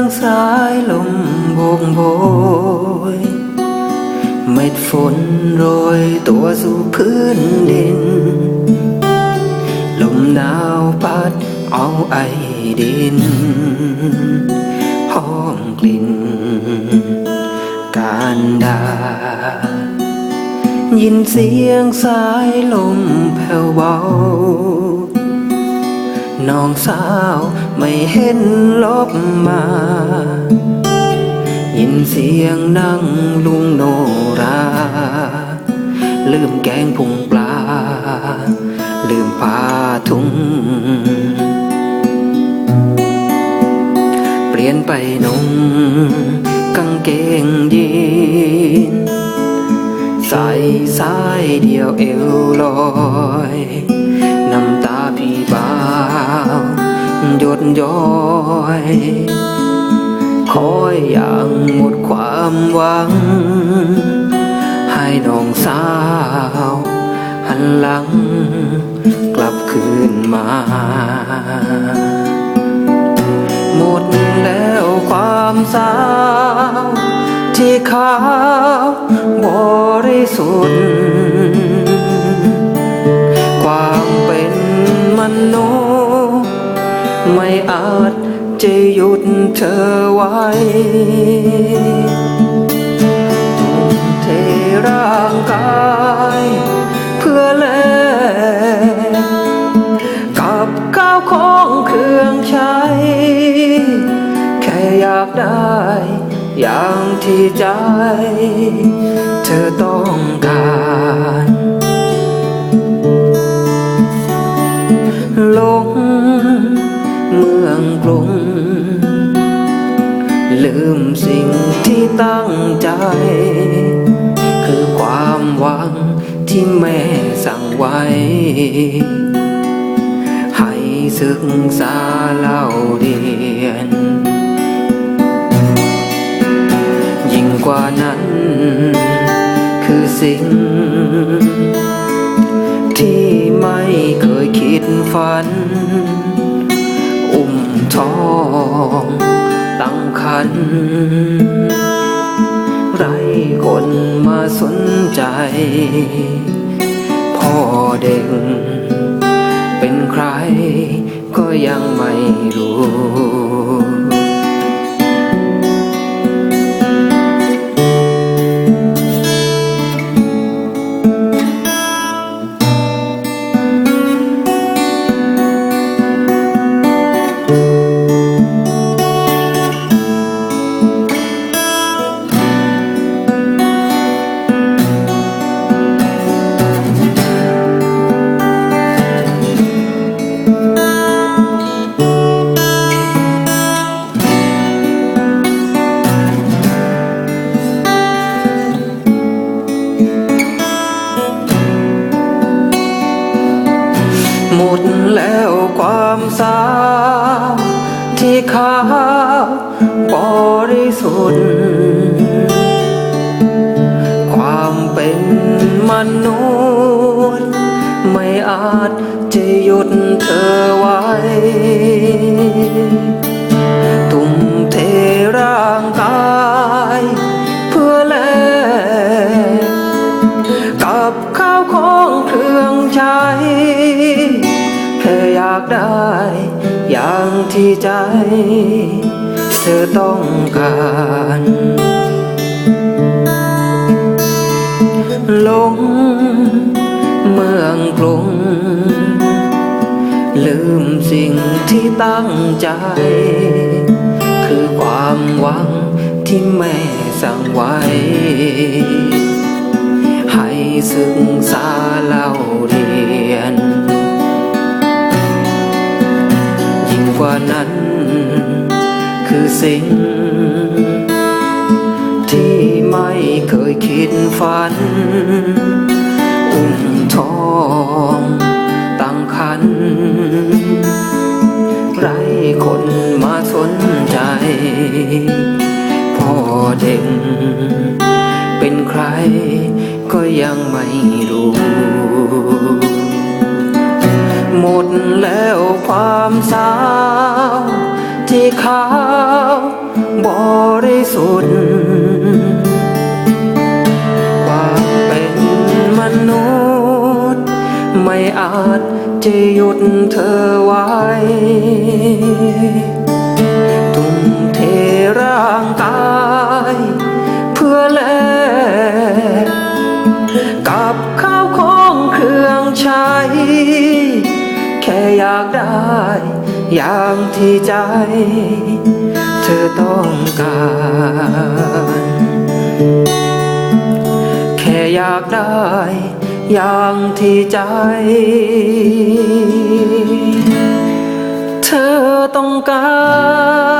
ียงสายลมโบกโบย เม็ดฝนโรยตัวสู่พื้นดิน ลมหนาวพัดเอาไอดินหอมกลิ่น การดา ยินเสียงสายลมแผ่วเบา น้องสาวไม่เห็นลบมา ยินเสียงนั่งลุงโนรา ลืมแกงพุงปลา ลืมผ้าถุงเปลี่ยนไปนุ่งกางเกงยีนใส่สายเดียวเอวลอย น้ำตา ดย้อยคอยอย่างหมดความหวัง ให้น้องสาว หันหลัง กลับคืนมา หมดแล้วความสาว ที่ขาวบริสุทธิ์ ไม่อาจจะหยุดเธอไว้ทุ่มเทร่างกายเพื่อแลกกับข้าวของเครื่องใช้ แค่อยากได้อย่างที่ใจ เธอต้องการลง เมืองกรุง ลืมสิ่งที่ตั้งใจ คือความหวังที่แม่สั่งไว้ ให้ศึกษาเล่าเรียน ยิ่งกว่านั้น คือสิ่งที่ไม่เคยคิดฝัน องตั้งคัน ไรคนมาสนใจ พ่อเด็ก เป็นใครก็ยังไม่รู้ ความสาวที่ขาวบริสุทธิ์ความเป็นมนุษย์ ไม่อาจจะหยุดเธอไว้ากได้ อย่างที่ใจ เธอต้องการหลง เมืองกรุง ลืมสิ่งที่ตั้งใจ คือความหวังที่แม่สั่งไว้ ให้ศึกษา สิ่ง ที่ไม่เคยคิดฝัน อุ้มทองตั้งคัน ไรคนมาสนใจ พ่อเด็กเป็นใครก็ยังไม่รู้หมดแล้วความสาว ขาวบริสุทธิ์ความเป็นมนุษย์ ไม่อาจจะหยุดเธอไว้ ทุ่มเทร่างกาย เพื่อแลกกับข้าวของเครื่องใช้ แค่อยากได้ อย่างที่ใจ เธอต้องการ แค่อยากได้อย่างที่ใจ เธอต้องการ